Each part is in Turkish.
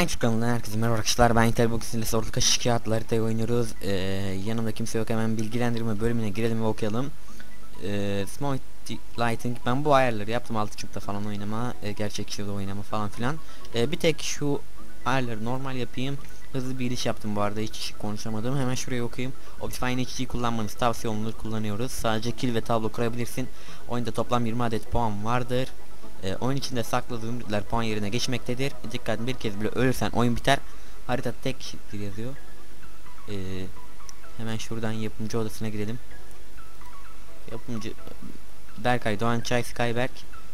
Minecraft kanalından herkese merhaba arkadaşlar. Ben İntel bugün sizinle sorulu kaşık kağıtlı haritayı oynuyoruz. Ee, yanımda kimse yok hemen bilgilendirme bölümüne girelim ve okuyalım. Ee, Small Lighting ben bu ayarları yaptım 6.5'ta falan oynama e, gerçekçi oynama falan filan. Ee, bir tek şu ayarları normal yapayım. Hızlı bir giriş yaptım bu arada hiç konuşamadım. Hemen şuraya okuyayım. Optifine HD kullanmanız tavsiye olunur kullanıyoruz. Sadece kill ve tablo kurabilirsin. Oyunda toplam 20 adet puan vardır e, oyun içinde saklı zümrütler puan yerine geçmektedir. Dikkat bir kez bile ölürsen oyun biter. Harita tek yazıyor. E, hemen şuradan yapımcı odasına gidelim. Yapımcı Berkay Doğan Çay Skyberg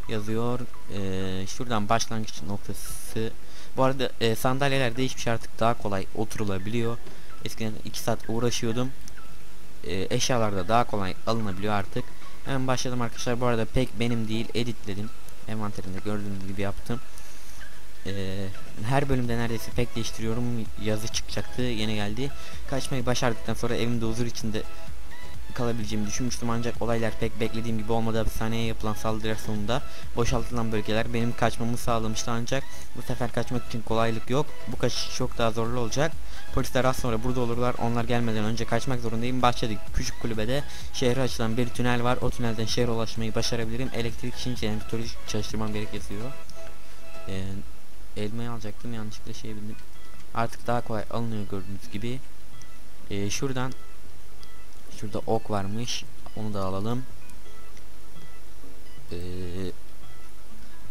yazıyor. E, şuradan başlangıç noktası. Bu arada e, sandalyeler değişmiş artık daha kolay oturulabiliyor. Eskiden 2 saat uğraşıyordum. E, eşyalar da daha kolay alınabiliyor artık. Hemen başladım arkadaşlar. Bu arada pek benim değil editledim envanterimde gördüğünüz gibi yaptım. Ee, her bölümde neredeyse pek değiştiriyorum. Yazı çıkacaktı. Yeni geldi. Kaçmayı başardıktan sonra evimde huzur içinde kalabileceğimi düşünmüştüm ancak olaylar pek beklediğim gibi olmadı. Hapishaneye yapılan saldırılar sonunda boşaltılan bölgeler benim kaçmamı sağlamıştı ancak bu sefer kaçmak için kolaylık yok. Bu kaçış çok daha zorlu olacak. Polisler az sonra burada olurlar. Onlar gelmeden önce kaçmak zorundayım. Başladık. Küçük kulübede şehre açılan bir tünel var. O tünelden şehre ulaşmayı başarabilirim. Elektrik için jeneratörü çalıştırmam gerekiyor. Ee, elmayı alacaktım. Yanlışlıkla şey bildim. Artık daha kolay alınıyor gördüğünüz gibi. Ee, şuradan Şurada ok varmış. Onu da alalım. Ee,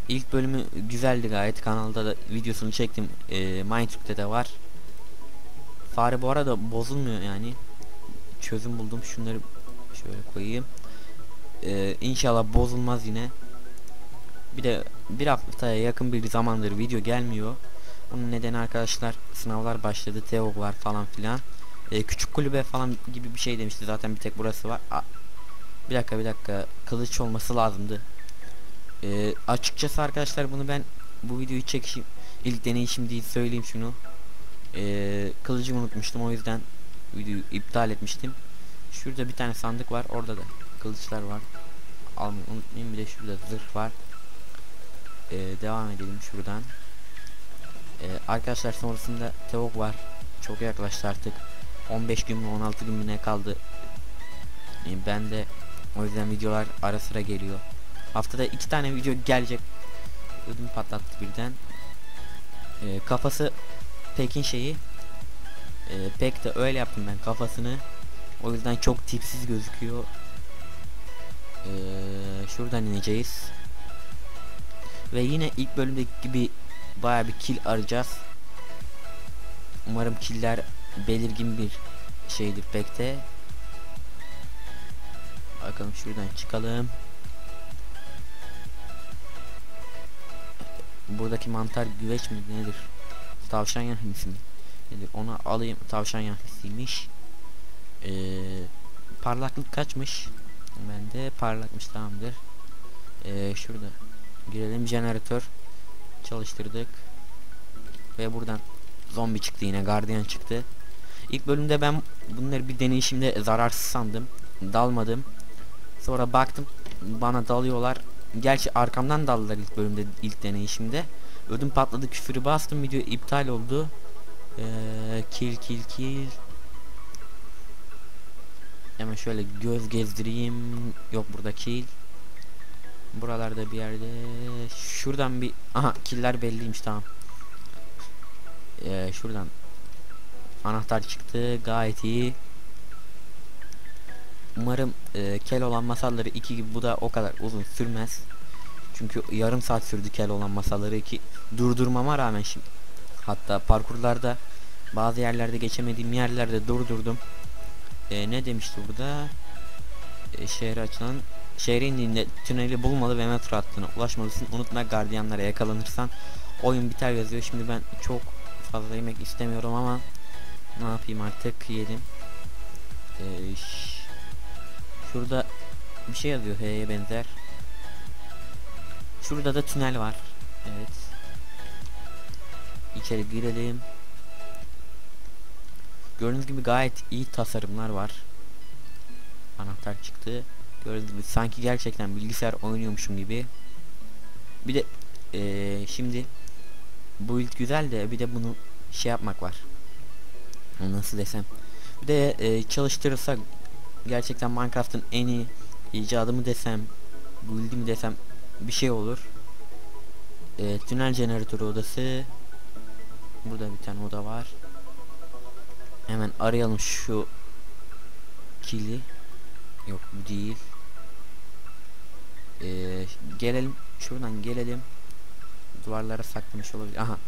ilk bölümü güzeldi gayet. Kanalda da videosunu çektim. Ee, Minecraft'te de var. Fare bu arada bozulmuyor yani. Çözüm buldum. Şunları şöyle koyayım. Ee, inşallah bozulmaz yine. Bir de bir haftaya yakın bir zamandır video gelmiyor. Bunun nedeni arkadaşlar sınavlar başladı. Teok var falan filan. Ee, küçük kulübe falan gibi bir şey demişti zaten bir tek burası var. Aa, bir dakika bir dakika kılıç olması lazımdı. Ee, açıkçası arkadaşlar bunu ben bu videoyu çekişim ilk deneyişim değil söyleyeyim şunu. Ee, kılıcı unutmuştum o yüzden videoyu iptal etmiştim. Şurada bir tane sandık var orada da kılıçlar var. Almayı unutmayın bir de şurada zırh var. Ee, devam edelim şuradan. Ee, arkadaşlar sonrasında tavuk var. Çok yaklaştı artık. 15 gün mü 16 gün mü ne kaldı. Yani ben de o yüzden videolar ara sıra geliyor. Haftada iki tane video gelecek. Ödüm patlattı birden. Ee, kafası Pekin şeyi. Ee, pek de öyle yaptım ben kafasını. O yüzden çok tipsiz gözüküyor. Ee, şuradan ineceğiz. Ve yine ilk bölümdeki gibi baya bir kill arayacağız. Umarım killer belirgin bir şeydir pek de. Bakalım şuradan çıkalım. Buradaki mantar güveç mi nedir? Tavşan yahnisi mi? Nedir? Onu alayım. Tavşan yahnisiymiş. Ee, parlaklık kaçmış? Ben de parlakmış tamamdır. Ee, şurada girelim jeneratör çalıştırdık ve buradan zombi çıktı yine gardiyan çıktı İlk bölümde ben bunları bir deneyişimde zararsız sandım. Dalmadım. Sonra baktım bana dalıyorlar. Gerçi arkamdan daldılar ilk bölümde ilk deneyişimde. Ödüm patladı küfürü bastım video iptal oldu. Ee, kill kill kill. Hemen şöyle göz gezdireyim. Yok burada kill. Buralarda bir yerde. Şuradan bir. Aha killer belliymiş tamam. Ee, şuradan Anahtar çıktı. Gayet iyi. Umarım e, kel olan masalları 2 gibi bu da o kadar uzun sürmez. Çünkü yarım saat sürdü kel olan masalları 2 durdurmama rağmen şimdi hatta parkurlarda bazı yerlerde geçemediğim yerlerde durdurdum. E, ne demişti burada? E, şehre açılan şehre indiğinde tüneli bulmalı ve metro hattına ulaşmalısın. Unutma gardiyanlara yakalanırsan oyun biter yazıyor. Şimdi ben çok fazla yemek istemiyorum ama ne yapayım artık yiyelim. Ee, şurada bir şey yazıyor H'ye benzer. Şurada da tünel var. Evet. İçeri girelim. Gördüğünüz gibi gayet iyi tasarımlar var. Anahtar çıktı. Gördüğünüz gibi sanki gerçekten bilgisayar oynuyormuşum gibi. Bir de ee, şimdi bu ilk güzel de bir de bunu şey yapmak var. Nasıl desem. Bir de e, çalıştırırsak gerçekten Minecraft'ın en iyi icadı mı desem, build'i mi desem bir şey olur. E, tünel jeneratörü odası. Burada bir tane oda var. Hemen arayalım şu kili. Yok bu değil. Ee, gelelim şuradan gelelim. Duvarlara saklamış olabilir. Aha.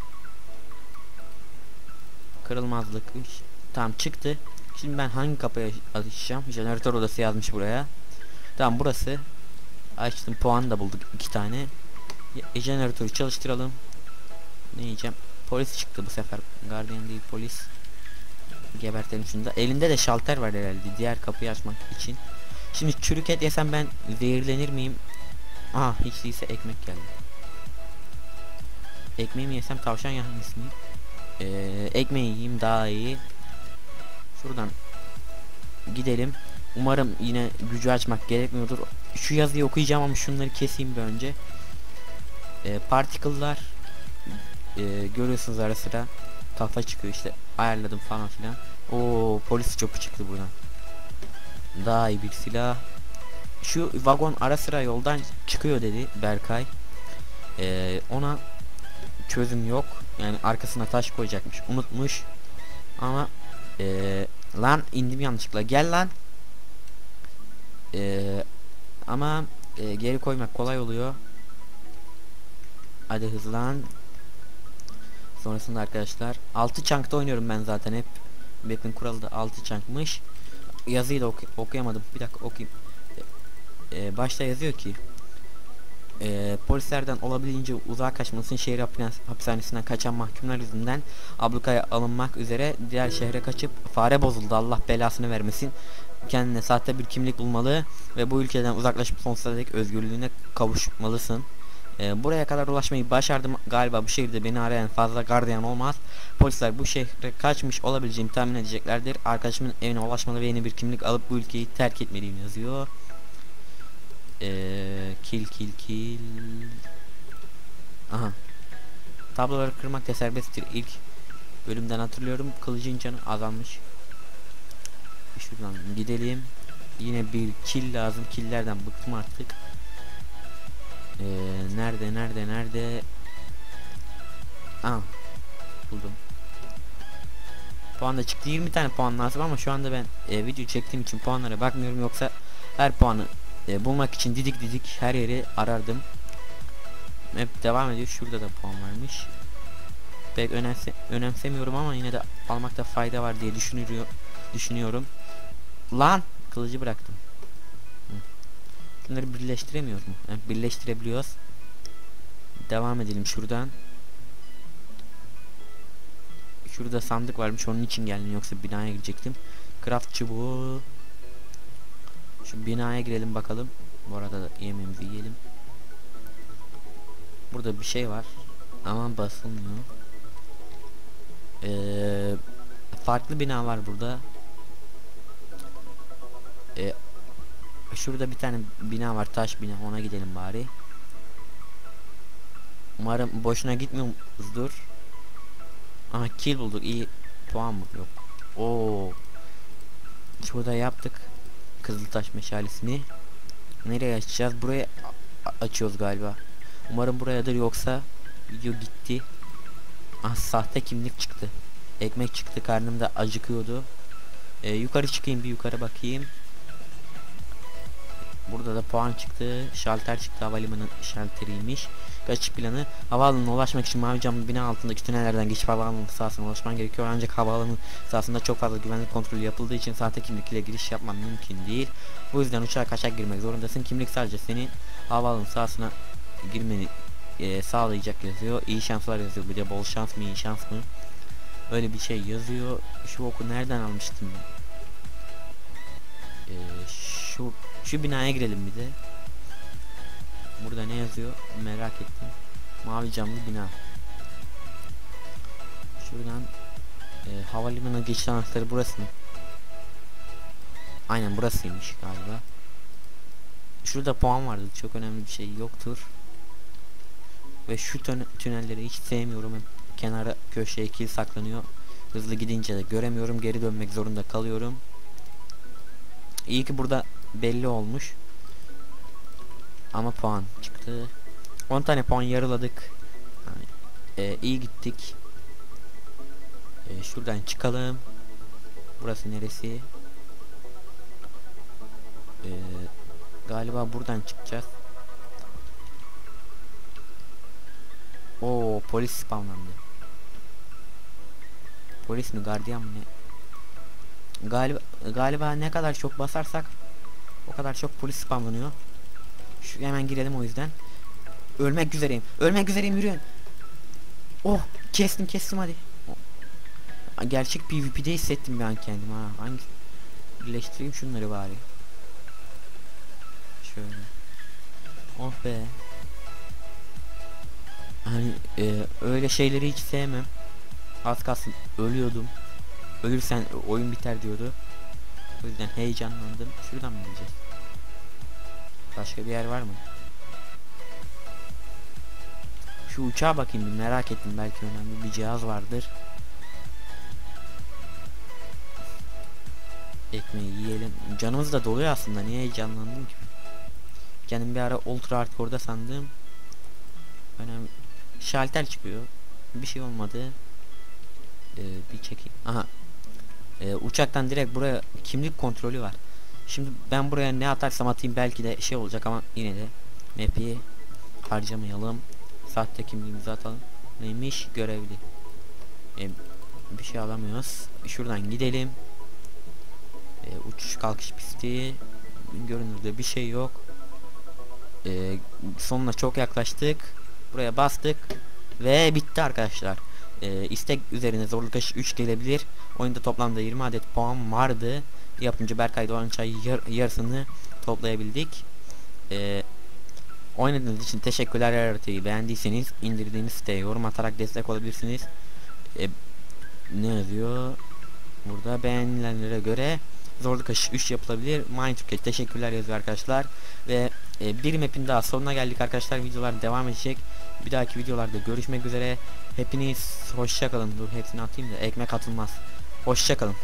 Kırılmazlık. Tamam çıktı. Şimdi ben hangi kapıya açacağım? Jeneratör odası yazmış buraya. Tamam burası. Açtım puan da bulduk iki tane. E, jeneratörü çalıştıralım. Ne yiyeceğim? Polis çıktı bu sefer. Guardian değil polis. Gebertelim şunu da. Elinde de şalter var herhalde diğer kapıyı açmak için. Şimdi çürük et yesem ben zehirlenir miyim? Aha hiç değilse ekmek geldi. Ekmeğimi yesem tavşan yahnis mi? Ee, ekmeği yiyeyim daha iyi. Şuradan gidelim. Umarım yine gücü açmak gerekmiyordur. Şu yazıyı okuyacağım ama şunları keseyim bir önce. Ee, particle'lar e, görüyorsunuz ara sıra kafa çıkıyor işte ayarladım falan filan. O polis çopu çıktı buradan. Daha iyi bir silah. Şu vagon ara sıra yoldan çıkıyor dedi Berkay. Ee, ona çözüm yok. Yani arkasına taş koyacakmış. Unutmuş. Ama ee, lan indim yanlışlıkla. Gel lan. Ee, ama e, geri koymak kolay oluyor. Hadi hızlan. Sonrasında arkadaşlar 6 chunk'ta oynuyorum ben zaten hep. Map'in kuralı da 6 chunk'mış. Yazıyı da oku okuyamadım. Bir dakika okuyayım. Ee, başta yazıyor ki e, polislerden olabildiğince uzağa kaçmasın şehir hapishanesinden kaçan mahkumlar yüzünden ablukaya alınmak üzere diğer şehre kaçıp fare bozuldu. Allah belasını vermesin. Kendine sahte bir kimlik bulmalı ve bu ülkeden uzaklaşıp sonsuza dek özgürlüğüne kavuşmalısın. E, buraya kadar ulaşmayı başardım. Galiba bu şehirde beni arayan fazla gardiyan olmaz. Polisler bu şehre kaçmış olabileceğimi tahmin edeceklerdir. Arkadaşımın evine ulaşmalı ve yeni bir kimlik alıp bu ülkeyi terk etmeliyim yazıyor ee, kill kill kill. Aha. Tabloları kırmak da serbesttir. İlk bölümden hatırlıyorum. Kılıcın canı azalmış. Şuradan gidelim. Yine bir kill lazım. Killlerden bıktım artık. Ee, nerede nerede nerede? Aa. Buldum. Puan da çıktı. 20 tane puan lazım ama şu anda ben e, video çektiğim için puanlara bakmıyorum yoksa her puanı e, bulmak için didik didik her yeri arardım. Hep devam ediyor. Şurada da puan varmış. Pek önemse önemsemiyorum ama yine de almakta fayda var diye düşünüyor düşünüyorum. Lan kılıcı bıraktım. Bunları birleştiremiyor mu? Yani birleştirebiliyoruz. Devam edelim şuradan. Şurada sandık varmış onun için geldim yoksa binaya girecektim. Craft çubuğu şu binaya girelim bakalım. Bu arada da yemeğimizi yiyelim. Burada bir şey var. Ama basılmıyor. Ee, farklı bina var burada. Ee, şurada bir tane bina var. Taş bina. Ona gidelim bari. Umarım boşuna gitmiyoruzdur. Aha kill bulduk. İyi puan mı? Yok. Oo. Şurada yaptık. Kızıltaş meşalesini. Nereye açacağız? Buraya açıyoruz galiba. Umarım burayadır yoksa video gitti. Ah sahte kimlik çıktı. Ekmek çıktı karnımda acıkıyordu. Ee, yukarı çıkayım bir yukarı bakayım. Burada da puan çıktı. Şalter çıktı. Havalimanı şalteriymiş. Kaçış planı. Havaalanına ulaşmak için mavi camlı bina altındaki tünellerden geçip havaalanı sahasına ulaşman gerekiyor. Ancak havaalanı sahasında çok fazla güvenlik kontrolü yapıldığı için sahte kimlik ile giriş yapman mümkün değil. Bu yüzden uçağa kaçak girmek zorundasın. Kimlik sadece seni havaalanı sahasına girmeni e, sağlayacak yazıyor. İyi şanslar yazıyor. Bir de bol şans mı iyi şans mı? Öyle bir şey yazıyor. Şu oku nereden almıştım ben? Ee, şu şu binaya girelim bir de. Burada ne yazıyor? Merak ettim. Mavi camlı bina. Şuradan e, havalimanına geçiş anahtarı burası mı? Aynen burasıymış galiba. Şurada puan vardı. Çok önemli bir şey yoktur. Ve şu tünelleri hiç sevmiyorum. Kenara köşeye kill saklanıyor. Hızlı gidince de göremiyorum. Geri dönmek zorunda kalıyorum. İyi ki burada belli olmuş. Ama puan çıktı. 10 tane puan yarıladık. Yani, e, iyi gittik. E, şuradan çıkalım. Burası neresi? E, galiba buradan çıkacağız. Oo polis spamlandı. Polis mi gardiyan mı ne? Galiba galiba ne kadar çok basarsak o kadar çok polis spamlanıyor. Şu hemen girelim o yüzden. Ölmek üzereyim. Ölmek üzereyim yürüyün. Oh kestim kestim hadi. Gerçek PvP'de hissettim ben kendimi ha. Hangi birleştireyim şunları bari. Şöyle. Oh be. Hani e, öyle şeyleri hiç sevmem. Az kalsın ölüyordum. Ölürsen oyun biter diyordu. O yüzden heyecanlandım. Şuradan mı gideceğiz? Başka bir yer var mı? Şu uçağa bakayım bir merak ettim belki önemli bir cihaz vardır. Ekmeği yiyelim. Canımız da doluyor aslında. Niye heyecanlandım ki? Kendim bir ara ultra hardcore'da sandım. Önemli. Şalter çıkıyor. Bir şey olmadı. Ee, bir çekeyim. Aha. Ee, uçaktan direkt buraya kimlik kontrolü var. Şimdi ben buraya ne atarsam atayım belki de şey olacak ama yine de map'i harcamayalım. Sahte kimliğimizi atalım. Neymiş? Görevli. Ee, bir şey alamıyoruz. Şuradan gidelim. Ee, uçuş kalkış pisti. Görünürde bir şey yok. Ee, sonuna çok yaklaştık. Buraya bastık. Ve bitti arkadaşlar. Ee, istek üzerine zorluk aşı 3 gelebilir. Oyunda toplamda 20 adet puan vardı. Yapımcı Berkay Doğan Çay yar yarısını toplayabildik. Ee, oynadığınız için teşekkürler haritayı beğendiyseniz indirdiğiniz siteye yorum atarak destek olabilirsiniz. Ee, ne yazıyor? Burada beğenilenlere göre zorluk aşı 3 yapılabilir. Mindtürk'e teşekkürler yazıyor arkadaşlar. Ve e, bir map'in daha sonuna geldik arkadaşlar. Videolar devam edecek. Bir dahaki videolarda görüşmek üzere. Hepiniz hoşça kalın. Dur hepsini atayım da ekmek atılmaz. Hoşça kalın.